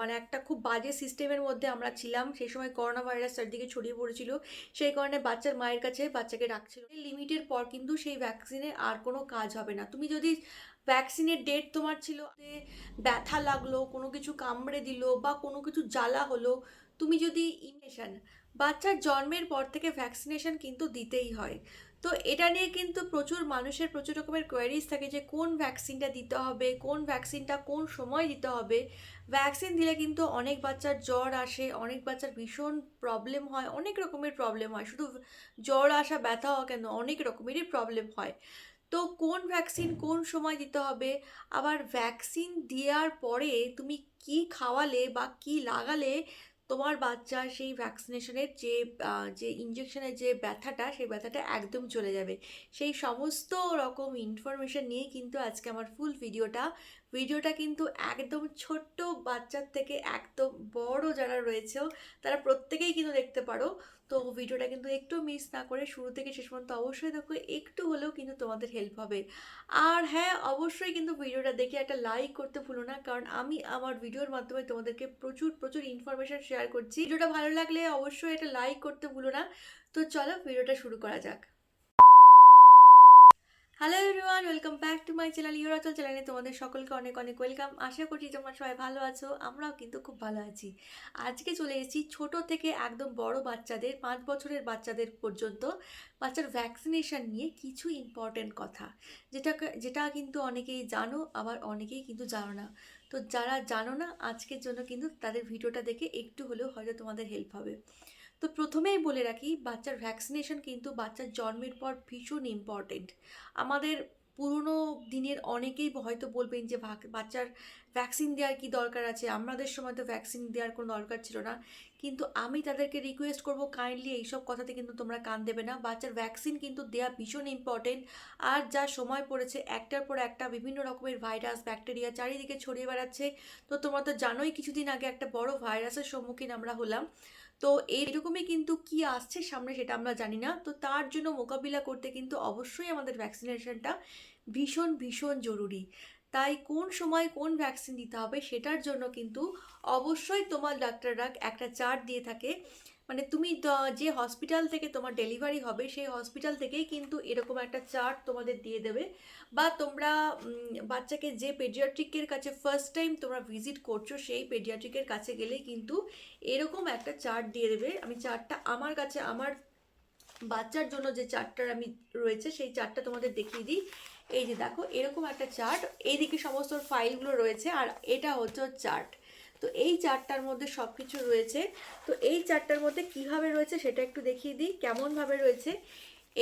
মানে একটা খুব বাজে সিস্টেমের মধ্যে আমরা ছিলাম। সেই সময় করোনা ভাইরাস চারদিকে ছড়িয়ে পড়েছিল। সেই কারণে বাচ্চার মায়ের কাছে বাচ্চাকে রাখছিল লিমিটের পর কিন্তু সেই ভ্যাকসিনে আর কোনো কাজ হবে না। তুমি যদি ভ্যাকসিনের ডেট তোমার ছিল ব্যথা লাগল, কোনো কিছু কামড়ে দিল বা কোনো কিছু জ্বালা হলো, তুমি যদি ইনজেকশন বাচ্চার জন্মের পর থেকে ভ্যাকসিনেশন কিন্তু দিতেই হয়। তো এটা নিয়ে কিন্তু প্রচুর মানুষের প্রচুর রকমের কোয়ারিজ থাকে যে কোন ভ্যাকসিনটা দিতে হবে, কোন ভ্যাকসিনটা কোন সময় দিতে হবে। ভ্যাকসিন দিলে কিন্তু অনেক বাচ্চার জ্বর আসে, অনেক বাচ্চার ভীষণ প্রবলেম হয়, অনেক রকমের প্রবলেম হয়। শুধু জ্বর আসা, ব্যথা হওয়া কেন, অনেক রকমেরই প্রবলেম হয়। তো কোন ভ্যাকসিন কোন সময় দিতে হবে? আবার ভ্যাকসিন দেওয়ার পরে তুমি কি খাওয়ালে বা কি লাগালে তোমার বাচ্চার সেই ভ্যাকসিনেশনের যে যে ইঞ্জেকশনের যে ব্যথাটা, সেই ব্যথাটা একদম চলে যাবে। সেই সমস্ত রকম ইনফরমেশান নিয়ে কিন্তু আজকে আমার ফুল ভিডিওটা ভিডিওটা কিন্তু একদম ছোট্ট বাচ্চার থেকে একদম বড় যারা রয়েছেও তারা প্রত্যেকেই কিন্তু দেখতে পারো। তো ভিডিওটা কিন্তু একটু মিস না করে শুরু থেকে শেষ পর্যন্ত অবশ্যই দেখো, একটু হলেও কিন্তু তোমাদের হেল্প হবে। আর হ্যাঁ অবশ্যই কিন্তু ভিডিওটা দেখে একটা লাইক করতে ভুলো না, কারণ আমি আমার ভিডিওর মাধ্যমে তোমাদেরকে প্রচুর প্রচুর ইনফরমেশন শেয়ার করছি। ভিডিওটা ভালো লাগলে অবশ্যই একটা লাইক করতে ভুলো না। তো চলো, ভিডিওটা শুরু করা যাক। টু মাই চ্যানেল ইউর অচল চ্যানেলে তোমাদের সকলকে অনেক অনেক ওয়েলকাম আশা করছি তোমরা সবাই ভালো আছো, আমরাও কিন্তু খুব ভালো আছি। আজকে চলে এসেছি ছোট থেকে একদম বড় বাচ্চাদের, পাঁচ বছরের বাচ্চাদের পর্যন্ত, বাচ্চার ভ্যাকসিনেশন নিয়ে কিছু ইম্পর্টেন্ট কথা। যেটা যেটা কিন্তু অনেকেই জানো, আবার অনেকেই কিন্তু জানো না। তো যারা জানো না, আজকের জন্য কিন্তু তাদের ভিডিওটা দেখে একটু হলেও হয়তো তোমাদের হেল্প হবে। তো প্রথমেই বলে রাখি, বাচ্চার ভ্যাকসিনেশন কিন্তু বাচ্চার জন্মের পর ভীষণ ইম্পর্টেন্ট আমাদের পুরনো দিনের অনেকেই হয়তো বলবেন যে বাচ্চার ভ্যাকসিন দেওয়ার কি দরকার আছে? আমাদের সময় তো ভ্যাকসিন দেওয়ার কোনো দরকার ছিল না। কিন্তু আমি তাদেরকে রিকোয়েস্ট করব কাইন্ডলি এইসব কথাতে কিন্তু তোমরা কান দেবে না। বাচ্চার ভ্যাকসিন কিন্তু দেওয়া ভীষণ ইম্পর্টেন্ট আর যা সময় পড়েছে, একটার পর একটা বিভিন্ন রকমের ভাইরাস ব্যাকটেরিয়া চারিদিকে ছড়িয়ে বেড়াচ্ছে। তো তোমরা তো জানোই কিছুদিন আগে একটা বড় ভাইরাসের সম্মুখীন আমরা হলাম। তো এইরকমই কিন্তু কি আসছে সামনে সেটা আমরা জানি না। তো তার জন্য মোকাবিলা করতে কিন্তু অবশ্যই আমাদের ভ্যাকসিনেশনটা ভীষণ ভীষণ জরুরি। তাই কোন সময় কোন ভ্যাকসিন দিতে হবে সেটার জন্য কিন্তু অবশ্যই তোমার ডাক্তাররা একটা চার্ট দিয়ে থাকে। মানে তুমি যে হসপিটাল থেকে তোমার ডেলিভারি হবে সেই হসপিটাল থেকেই কিন্তু এরকম একটা চার্ট তোমাদের দিয়ে দেবে। বা তোমরা বাচ্চাকে যে পেডিয়াট্রিকের কাছে ফার্স্ট টাইম তোমরা ভিজিট করছ সেই পেডিয়াট্রিকের কাছে গেলেই কিন্তু এরকম একটা চার্ট দিয়ে দেবে। আমি চার্টটা আমার কাছে, আমার বাচ্চার জন্য যে চার্টটার আমি রয়েছে সেই চার্টটা তোমাদের দেখিয়ে দিই। এই যে দেখো, এরকম একটা চার্ট এইদিকে সমস্ত ফাইলগুলো রয়েছে আর এটা হচ্ছে চার্ট তো এই চার্টটার মধ্যে সব কিছু রয়েছে। তো এই চার্টটার মধ্যে কীভাবে রয়েছে সেটা একটু দেখিয়ে দিই, কেমনভাবে রয়েছে?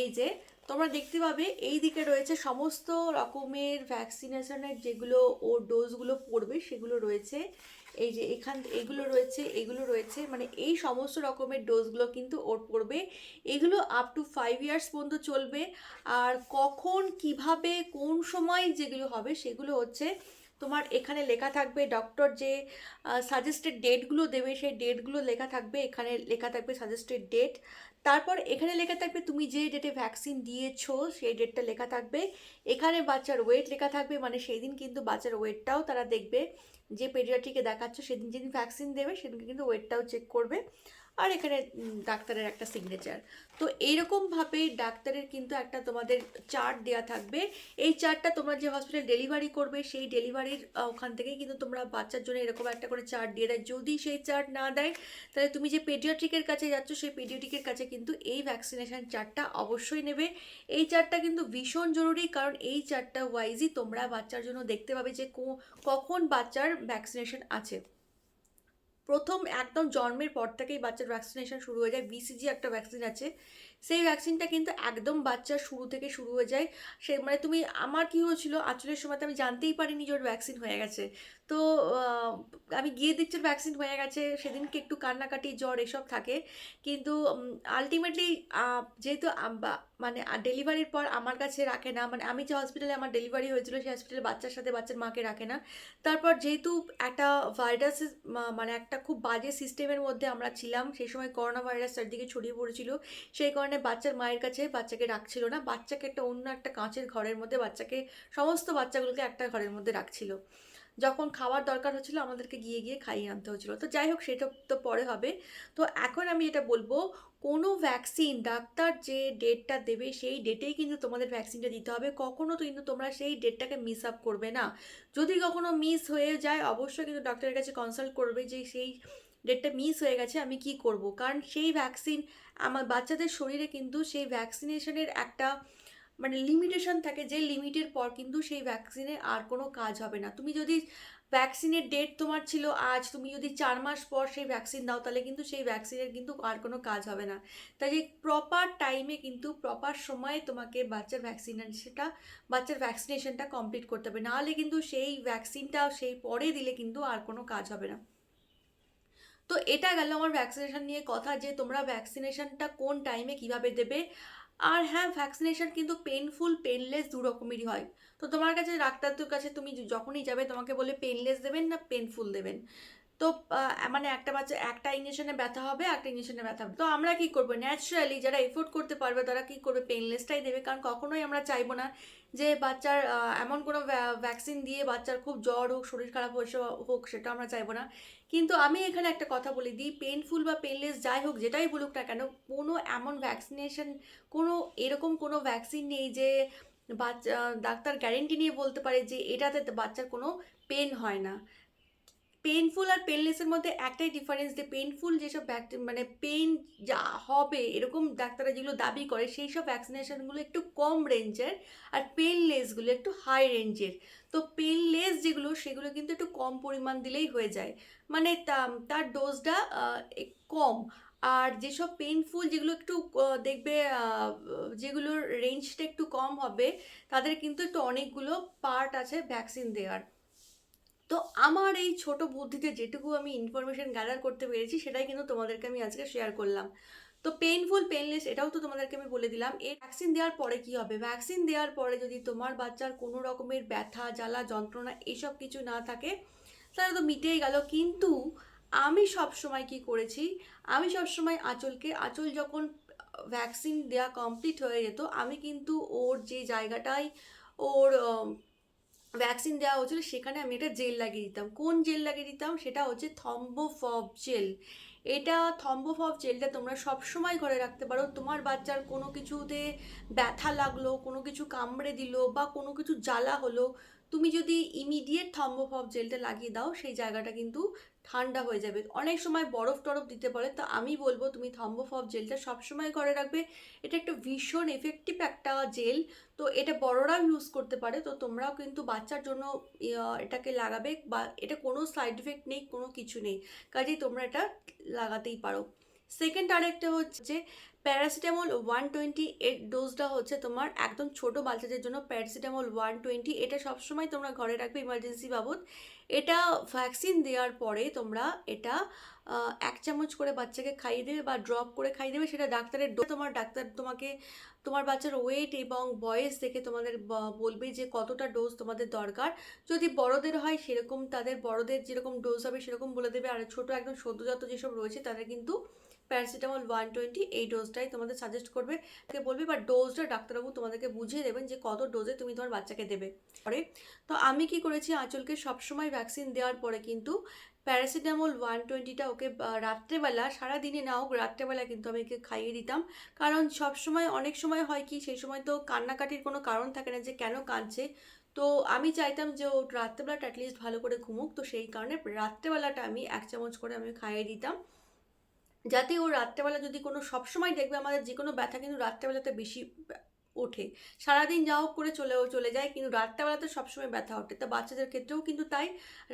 এই যে, তোমরা দেখতে পাবে এই দিকে রয়েছে সমস্ত রকমের ভ্যাকসিনেশনের যেগুলো ও ডোজগুলো পড়বে সেগুলো রয়েছে। এই যে এখান, এগুলো রয়েছে এগুলো রয়েছে মানে এই সমস্ত রকমের ডোজগুলো কিন্তু ওর পড়বে। এগুলো আপ টু ফাইভ ইয়ার্স পর্যন্ত চলবে। আর কখন, কীভাবে, কোন সময় যেগুলো হবে সেগুলো হচ্ছে তোমার এখানে লেখা থাকবে ডক্টর যে সাজেস্টেড ডেটগুলো দেবে, সেই ডেটগুলো লেখা থাকবে, এখানে লেখা থাকবে সাজেস্টেড ডেট তারপর এখানে লেখা থাকবে তুমি যে ডেটে ভ্যাকসিন দিয়েছ, সেই ডেটটা লেখা থাকবে। এখানে বাচ্চার ওয়েট লেখা থাকবে মানে সেই দিন কিন্তু বাচ্চার ওয়েটটাও তারা দেখবে। যে পেডিয়াট্রিকে দেখাচ্ছ, সেদিন যেদিন ভ্যাকসিন দেবে সেদিন কিন্তু ওয়েটটাও চেক করবে। আর এখানে ডাক্তারের একটা সিগনেচার তো এইরকমভাবে ডাক্তারের কিন্তু একটা তোমাদের চার্ট দেওয়া থাকবে। এই চার্টটা তোমরা যে হসপিটাল ডেলিভারি করবে, সেই ডেলিভারির ওখান থেকেই কিন্তু তোমরা বাচ্চার জন্য এরকম একটা করে চার্ট দিয়ে দেয়। যদি সেই চার্ট না দেয়, তাহলে তুমি যে পেডিয়াট্রিকের কাছে যাচ্ছ, সেই পেডিয়াট্রিকের কাছে কিন্তু এই ভ্যাকসিনেশন চার্টটা অবশ্যই নেবে। এই চার্টটা কিন্তু ভীষণ জরুরি, কারণ এই চার্টটা ওয়াইজই তোমরা বাচ্চার জন্য দেখতে পাবে যে কখন বাচ্চার ভ্যাকসিনেশন আছে। প্রথম একদম জন্মের পর থেকেই বাচ্চার ভ্যাকসিনেশন শুরু হয়ে যায় বিসিজি একটা ভ্যাকসিন আছে। সেই ভ্যাকসিনটা কিন্তু একদম বাচ্চার শুরু থেকে শুরু হয়ে যায়। সে মানে তুমি, আমার কী হয়েছিল, আচলের সময় তো আমি জানতেই পারিনি যে ওর ভ্যাকসিন হয়ে গেছে। তো আমি গিয়ে দেখছি ভ্যাকসিন হয়ে গেছে, সেদিনকে একটু কান্নাকাটি, জ্বর এসব থাকে। কিন্তু আলটিমেটলি যেহেতু মানে ডেলিভারির পর আমার কাছে রাখে না মানে আমি যে হসপিটালে আমার ডেলিভারি হয়েছিল, সেই হসপিটালে বাচ্চার সাথে বাচ্চার মাকে রাখে না। তারপর যেহেতু একটা ভাইরাস মানে একটা খুব বাজে সিস্টেমের মধ্যে আমরা ছিলাম, সেই সময় করোনা ভাইরাস চারদিকে ছড়িয়ে পড়েছিল, সেই কারণে বাচ্চার মায়ের কাছে বাচ্চাকে রাখছিল না, বাচ্চাকে একটা অন্য একটা কাঁচের ঘরের মধ্যে বাচ্চাকে, সমস্ত বাচ্চাগুলোকে একটা ঘরের মধ্যে রাখছিল। যখন খাওয়ার দরকার হচ্ছিল আমাদেরকে গিয়ে গিয়ে খাইয়ে আনতে হচ্ছিল। তো যাই হোক, সেটা তো পরে হবে। তো এখন আমি এটা বলব, কোনো ভ্যাকসিন ডাক্তার যে ডেটটা দেবে, সেই ডেটেই কিন্তু তোমাদের ভ্যাকসিনটা দিতে হবে। কখনো তো কিন্তু তোমরা সেই ডেটটাকে মিস আপ করবে না। যদি কখনো মিস হয়ে যায়, অবশ্যই কিন্তু ডক্টরের কাছে কনসাল্ট করবে যে সেই ডেটটা মিস হয়ে গেছে, আমি কি করব? কারণ সেই ভ্যাকসিন আমার বাচ্চাদের শরীরে কিন্তু সেই ভ্যাকসিনেশনের একটা মানে লিমিটেশন থাকে যে লিমিটের পর কিন্তু সেই ভ্যাকসিনে আর কোনো কাজ হবে না। তুমি যদি ভ্যাকসিনের ডেট তোমার ছিল আজ, তুমি যদি চার মাস পর সেই ভ্যাকসিন দাও, তাহলে কিন্তু সেই ভ্যাকসিনের কিন্তু আর কোনো কাজ হবে না। তাই যে প্রপার টাইমে কিন্তু প্রপার সময়ে তোমাকে বাচ্চার ভ্যাকসিনেশনটা বাচ্চার ভ্যাকসিনেশনটা কমপ্লিট করতে হবে। নাহলে কিন্তু সেই ভ্যাকসিনটা সেই পরে দিলে কিন্তু আর কোনো কাজ হবে না। তো এটা গেল আমার ভ্যাকসিনেশন নিয়ে কথা যে তোমরা ভ্যাকসিনেশনটা কোন টাইমে কীভাবে দেবে আর হ্যাঁ ভ্যাকসিনেশন কিন্তু পেনফুল পেনলেস দু রকমেরই হয়। তো তোমার কাছে, ডাক্তারদের কাছে তুমি যখনই যাবে, তোমাকে বলে পেনলেস দেবেন না পেনফুল দেবেন। তো মানে একটা বাচ্চা, একটা ইঞ্জেকশনে ব্যথা হবে, একটা ইঞ্জেকশনে ব্যথা হবে। তো আমরা কি করব? ন্যাচারালি যারা এফোর্ড করতে পারবে, তারা কি করবে? পেনলেসটাই দেবে। কারণ কখনোই আমরা চাইব না যে বাচ্চার এমন কোনো ভ্যাকসিন দিয়ে বাচ্চার খুব জ্বর হোক, শরীর খারাপ হয়েছে হোক, সেটা আমরা চাইব না। কিন্তু আমি এখানে একটা কথা বলে দিই পেনফুল বা পেনলেস যাই হোক, যেটাই বলুক না কেন, কোনো এমন ভ্যাকসিনেশন কোনো এরকম কোনো ভ্যাকসিন নেই যে বাচ্চা, ডাক্তার গ্যারেন্টি নিয়ে বলতে পারে যে এটাতে বাচ্চার কোনো পেন হয় না। পেনফুল আর পেনলেসের মধ্যে একটাই ডিফারেন্স যে পেনফুল যেসব মানে পেন যা হবে, এরকম ডাক্তাররা যেগুলো দাবি করে সেই সব ভ্যাকসিনেশনগুলো একটু কম রেঞ্জের আর পেনলেসগুলো একটু হাই রেঞ্জের তো পেনলেস যেগুলো, সেগুলো কিন্তু একটু কম পরিমাণ দিলেই হয়ে যায়। মানে তার ডোজটা কম। আর যেসব পেনফুল যেগুলো একটু দেখবে যেগুলোর রেঞ্জটা একটু কম হবে, তাদের কিন্তু একটু অনেকগুলো পার্ট আছে ভ্যাকসিন দেওয়ার তো আমার এই ছোট বুদ্ধিতে যেটুকু আমি ইনফরমেশন গ্যাদার করতে পেরেছি, সেটাই কিন্তু তোমাদেরকে আমি আজকে শেয়ার করলাম। তো পেইনফুল পেনলেস এটাও তো তোমাদেরকে আমি বলে দিলাম। এই ভ্যাকসিন দেওয়ার পরে কি হবে? ভ্যাকসিন দেওয়ার পরে যদি তোমার বাচ্চার কোনো রকমের ব্যথা, জ্বালা, যন্ত্রণা এসব কিছু না থাকে, তাহলে তো মিটেই গেল। কিন্তু আমি সব সময় কি করেছি? আমি সব সময় আঁচলকে, আঁচল যখন ভ্যাকসিন দেওয়া কমপ্লিট হয়ে যেত, আমি কিন্তু ওর যে জায়গাটায় ওর ভ্যাকসিন দেওয়া হয়েছিল, সেখানে আমি একটা জেল লাগিয়ে দিতাম। কোন জেল লাগিয়ে দিতাম? সেটা হচ্ছে থম্বোফব জেল এটা থম্বোফব জেলটা তোমরা সব সময় ঘরে রাখতে পারো। তোমার বাচ্চার কোনো কিছুতে ব্যথা লাগল, কোনো কিছু কামড়ে দিল বা কোনো কিছু জ্বালা হলো, তুমি যদি ইমিডিয়েট থম্বোফব জেলটা লাগিয়ে দাও, সেই জায়গাটা কিন্তু ঠান্ডা হয়ে যাবে। অনেক সময় বরফ টরফ দিতে পারে, তো আমি বলব তুমি থম্বোফব জেলটা সবসময় ঘরে রাখবে। এটা একটা ভীষণ এফেক্টিভ একটা জেল তো এটা বড়রাও ইউজ করতে পারে, তো তোমরাও কিন্তু বাচ্চার জন্য এটাকে লাগাবে বা এটা কোনো সাইড এফেক্ট নেই, কোনো কিছু নেই। কাজেই তোমরা এটা লাগাতেই পারো। সেকেন্ড আরেকটা হচ্ছে যে প্যারাসিটামল ওয়ান টোয়েন্টি এর ডোজটা হচ্ছে তোমার একদম ছোট বাচ্চাদের জন্য প্যারাসিটামল ওয়ান টোয়েন্টি এটা সবসময় তোমরা ঘরে রাখবে ইমার্জেন্সি বাবদ। এটা ভ্যাকসিন দেওয়ার পরে তোমরা এটা এক চামচ করে বাচ্চাকে খাইয়ে দেবে বা ড্রপ করে খাইয়ে দেবে, সেটা ডাক্তারের তোমার ডাক্তার তোমাকে, তোমার বাচ্চার ওয়েট এবং বয়স দেখে তোমাদের বলবে যে কতটা ডোজ তোমাদের দরকার। যদি বড়দের হয়, সেরকম তাদের, বড়দের যেরকম ডোজ হবে, সেরকম বলে দেবে। আর ছোটো একদম সদ্যজাত যেসব রয়েছে, তাদের কিন্তু প্যারাসিটামল ওয়ান টোয়েন্টি এই ডোজটাই তোমাদের সাজেস্ট করবে। তাকে বলবে বা ডোজটা ডাক্তারবাবু তোমাদেরকে বুঝিয়ে দেবেন যে কত ডোজে তুমি তোমার বাচ্চাকে দেবে। পরে, তো আমি কি করেছি, আঁচলকে সবসময় ভ্যাকসিন দেওয়ার পরে কিন্তু প্যারাসিটামল ওয়ান টোয়েন্টিটা ওকে রাত্রেবেলা, সারাদিনে না হোক, রাত্রেবেলা কিন্তু আমি ওকে খাইয়ে দিতাম। কারণ সব সময় অনেক সময় হয় কি, সেই সময় তো কান্নাকাটির কোনো কারণ থাকে না যে কেন কাঁদছে। তো আমি চাইতাম যে ও রাত্রেবেলাটা অ্যাটলিস্ট ভালো করে ঘুমুক। তো সেই কারণে রাত্রেবেলাটা আমি এক চামচ করে আমি খাইয়ে দিতাম। যাতে ও রাত্রেবেলা যদি কোনো, সবসময় দেখবে আমাদের যে কোনো ব্যথা কিন্তু রাত্রেবেলাতে বেশি ওঠে। সারাদিন যা হোক করে চলেও, চলে যায়, কিন্তু রাত্রেবেলাতে সবসময় ব্যথা ওঠে। তা বাচ্চাদের ক্ষেত্রেও কিন্তু তাই,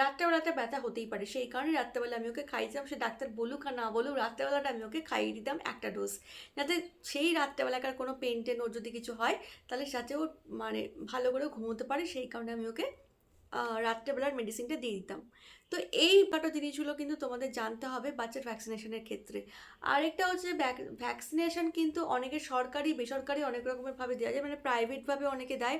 রাত্রেবেলাতে ব্যথা হতেই পারে। সেই কারণে রাত্রেবেলা আমি ওকে খাইয়েছিলাম, সে ডাক্তার বলুক আর না বলুক, রাত্রেবেলাটা আমি ওকে খাইয়ে দিতাম একটা ডোজ যাতে সেই রাত্রেবেলাকার কোনো পেন টেন ওর যদি কিছু হয়, তাহলে সাথে ও মানে ভালো করে ঘুমোতে পারে, সেই কারণে আমি ওকে রাত্রেবেলার মেডিসিনটা দিয়ে দিতাম। তো এই কটা জিনিসগুলো কিন্তু তোমাদের জানতে হবে বাচ্চার ভ্যাকসিনেশনের ক্ষেত্রে। আরেকটা হচ্ছে ভ্যাকসিনেশন কিন্তু অনেকে সরকারি, বেসরকারি অনেক রকমের ভাবে দেওয়া যায় মানে প্রাইভেটভাবে অনেকে দেয়।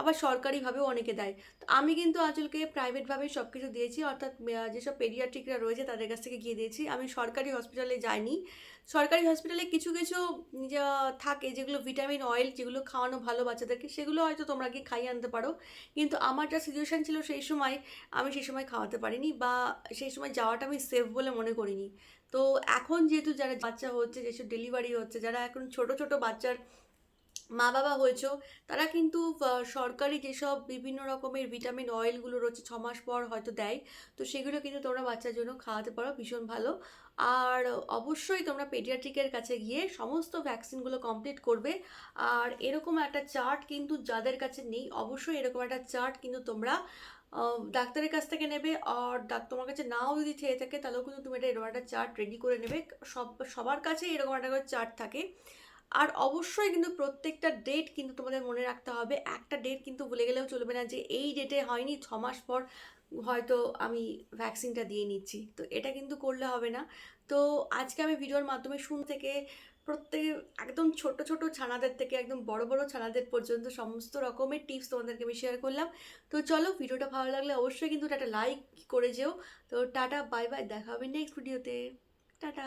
আবার সরকারিভাবেও অনেকে দেয়। তো আমি কিন্তু আঁচলকে প্রাইভেটভাবেই সব কিছু দিয়েছি, অর্থাৎ যেসব পেডিয়াট্রিকরা রয়েছে তাদের কাছ থেকে গিয়ে দিয়েছি। আমি সরকারি হসপিটালে যাইনি। সরকারি হসপিটালে কিছু কিছু থাকে, যেগুলো ভিটামিন, অয়েল, যেগুলো খাওয়ানো ভালো বাচ্চাদেরকে, সেগুলো হয়তো তোমরা গিয়ে খাইয়ে আনতে পারো। কিন্তু আমার যা সিচুয়েশান ছিল সেই সময়, আমি সেই সময় খাওয়াতে পারিনি বা সেই সময় যাওয়াটা আমি সেফ বলে মনে করিনি। তো এখন যেহেতু যারা বাচ্চা হচ্ছে, যেসব ডেলিভারি হচ্ছে, যারা এখন ছোট ছোট বাচ্চার মা বাবা হয়েছো, তারা কিন্তু সরকারি যেসব বিভিন্ন রকমের ভিটামিন অয়েলগুলো রয়েছে ছ মাস পর হয়তো দেয়, তো সেগুলো কিন্তু তোমরা বাচ্চার জন্য খাওয়াতে পারো, ভীষণ ভালো। আর অবশ্যই তোমরা পেডিয়াট্রিকের কাছে গিয়ে সমস্ত ভ্যাকসিনগুলো কমপ্লিট করবে। আর এরকম একটা চার্ট কিন্তু যাদের কাছে নেই, অবশ্যই এরকম একটা চার্ট কিন্তু তোমরা ডাক্তারের কাছ থেকে নেবে। আর তোমার কাছে নাও যদি থেকে থাকে, তাহলেও কিন্তু তুমি এটা এরকম একটা চার্ট রেডি করে নেবে। সব, সবার কাছে এরকম একটা চার্ট থাকে। আর অবশ্যই কিন্তু প্রত্যেকটা ডেট কিন্তু তোমাদের মনে রাখতে হবে। একটা ডেট কিন্তু ভুলে গেলেও চলবে না যে এই ডেটে হয়নি, ছ মাস পর হয়তো আমি ভ্যাকসিনটা দিয়ে নিচ্ছি। তো এটা কিন্তু করলে হবে না। তো আজকে আমি ভিডিওর মাধ্যমে শুন থেকে প্রত্যেক একদম ছোট ছোট ছানাদের থেকে, একদম বড় বড় ছানাদের পর্যন্ত সমস্ত রকমের টিপস তোমাদেরকে আমি শেয়ার করলাম। তো চলো ভিডিওটা ভালো লাগলে অবশ্যই কিন্তু একটা লাইক করে যেও। তো টাটা বাই বাই দেখা হবে নেক্সট ভিডিওতে টাটা।